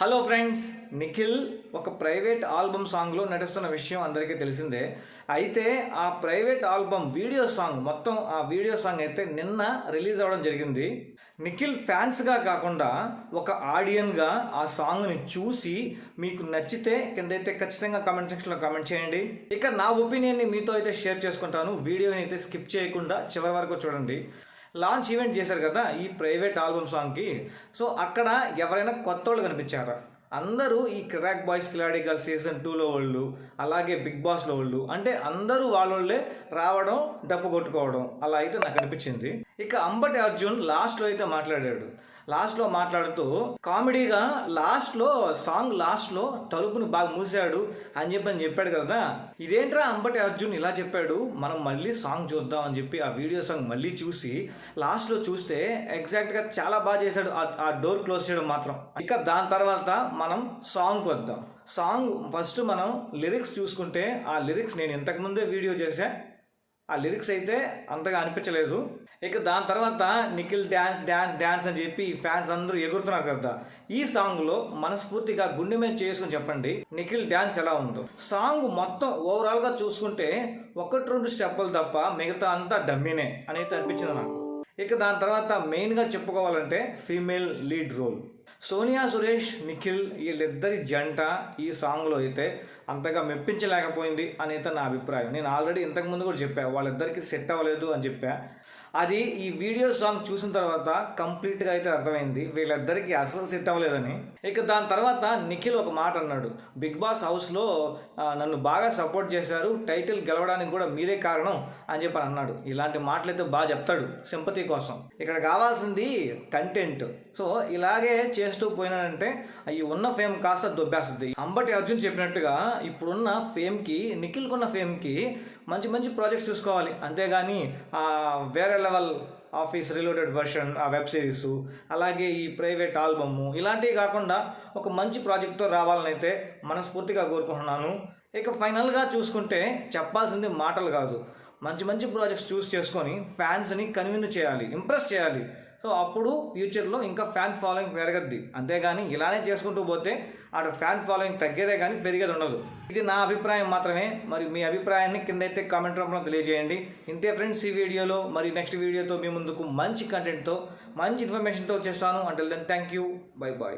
Hello friends Nikhil ఒక private album సాంగ్లో నటిస్తున్న విషయం అందరికీ తెలిసిందే. అయితే ఆ ప్రైవేట్ ఆల్బమ్ వీడియో సాంగ్ మొత్తం ఆ వీడియో సాంగ్ అయితే నిన్న రిలీజ్ అవ్వడం జరిగింది. నిఖిల్ ఫ్యాన్స్గా కాకుండా ఒక ఆడియన్గా ఆ సాంగ్ని చూసి మీకు నచ్చితే కిందైతే ఖచ్చితంగా కామెంట్ సెక్షన్లో కామెంట్ చేయండి. ఇక నా ఒపీనియన్ని మీతో అయితే షేర్ చేసుకుంటాను. వీడియోని అయితే స్కిప్ చేయకుండా చివరి వరకు చూడండి. లాంచ్ ఈవెంట్ చేశారు కదా ఈ ప్రైవేట్ ఆల్బమ్ సాంగ్కి సో అక్కడ ఎవరైనా కొత్త వాళ్ళు కనిపించారా? అందరూ ఈ crack boys Khiladi girl season టూలో వాళ్ళు అలాగే బిగ్ బాస్లో వాళ్ళు అంటే అందరూ వాళ్ళే రావడం డప్పు కొట్టుకోవడం అలా అయితే నాకు అనిపించింది. ఇక అంబటి అర్జున్ లాస్ట్లో అయితే మాట్లాడాడు. లాస్ట్లో మాట్లాడుతూ కామెడీగా లాస్ట్లో సాంగ్ లాస్ట్లో తలుపుని బాగా మూసాడు అని చెప్పి అని చెప్పాడు కదా. ఇదేంట్రా అంబటి అర్జున్ ఇలా చెప్పాడు? మనం మళ్ళీ సాంగ్ చూద్దాం అని చెప్పి ఆ వీడియో సాంగ్ మళ్ళీ చూసి లాస్ట్లో చూస్తే ఎగ్జాక్ట్గా చాలా బాగా చేశాడు. ఆ- ఆ డోర్ క్లోజ్ చేయడం మాత్రం. ఇక దాని తర్వాత మనం సాంగ్ వద్దాం. సాంగ్ ఫస్ట్ మనం లిరిక్స్ చూసుకుంటే ఆ లిరిక్స్ నేను ఇంతకుముందే వీడియో చేశా. ఆ లిరిక్స్ అయితే అంతగా అనిపించలేదు. ఇక దాని తర్వాత నిఖిల్ డ్యాన్స్ డ్యాన్స్ డ్యాన్స్ అని చెప్పి ఫ్యాన్స్ అందరూ ఎగురుతున్నారు కదా. ఈ సాంగ్లో మనస్ఫూర్తిగా గుండె మీద చేసుకుని చెప్పండి నిఖిల్ డ్యాన్స్ ఎలా ఉందో. సాంగ్ మొత్తం ఓవరాల్గా చూసుకుంటే ఒకటి రెండు స్టెప్పులు తప్ప మిగతా అంతా డమ్మీనే అని అయితే అనిపించింది నాకు. ఇక దాని తర్వాత మెయిన్గా చెప్పుకోవాలంటే female lead role Sonia Suresh Nikhil వీళ్ళిద్దరి జంట ఈ సాంగ్లో అయితే అంతగా మెప్పించలేకపోయింది అని అయితే నా అభిప్రాయం. నేను ఆల్రెడీ ఇంతకుముందు కూడా చెప్పాను వాళ్ళిద్దరికి సెట్ అవ్వలేదు అని చెప్పా. అది ఈ వీడియో సాంగ్ చూసిన తర్వాత కంప్లీట్గా అయితే అర్థమైంది. వీళ్ళిద్దరికి అసలు సెట్ అవ్వలేదని. ఇక దాని తర్వాత నిఖిల్ ఒక మాట అన్నాడు. బిగ్ బాస్ హౌస్లో నన్ను బాగా సపోర్ట్ చేశారు. టైటిల్ గెలవడానికి కూడా మీరే కారణం అని చెప్పి అన్నాడు. ఇలాంటి మాటలు అయితే బాగా చెప్తాడు సింపతి కోసం. ఇక్కడ కావాల్సింది కంటెంట్. సో ఇలాగే చేస్తూ పోయినాడంటే ఈ ఉన్న ఫేమ్ కాస్త దొబ్బేస్తుంది. అంబటి అర్జున్ చెప్పినట్టుగా ఇప్పుడున్న ఫేమ్కి నిఖిల్కున్న ఫేమ్కి మంచి మంచి ప్రాజెక్ట్స్ చూసుకోవాలి. అంతేగాని వేరే లెవెల్ ఆఫీస్ రిలేటెడ్ వర్షన్ ఆ వెబ్ సిరీస్ అలాగే ఈ ప్రైవేట్ ఆల్బమ్ ఇలాంటివి కాకుండా ఒక మంచి ప్రాజెక్ట్తో రావాలని అయితే మనస్ఫూర్తిగా కోరుకుంటున్నాను. ఇక ఫైనల్గా చూసుకుంటే చెప్పాల్సింది మాటలు కాదు. మంచి మంచి ప్రాజెక్ట్స్ చూస్ చేసుకొని ఫ్యాన్స్ని కన్విన్స్ చేయాలి ఇంప్రెస్ చేయాలి. సో అప్పుడు ఫ్యూచర్లో ఇంకా ఫ్యాన్ ఫాలోయింగ్ పెరగద్ది. అంతేగాని ఇలానే చేసుకుంటూ పోతే ఆడ ఫ్యాన్ ఫాలోయింగ్ తగ్గేదే కానీ పెరిగేది ఉండదు. ఇది నా అభిప్రాయం మాత్రమే. మరి మీ అభిప్రాయాన్ని కింద అయితే కామెంట్ రూపంలో తెలియజేయండి. ఇంతే ఫ్రెండ్స్ ఈ వీడియోలో మరి నెక్స్ట్ వీడియోతో మీ ముందుకు మంచి కంటెంట్తో మంచి ఇన్ఫర్మేషన్తో వచ్చేస్తాను. అంటే then thank you bye bye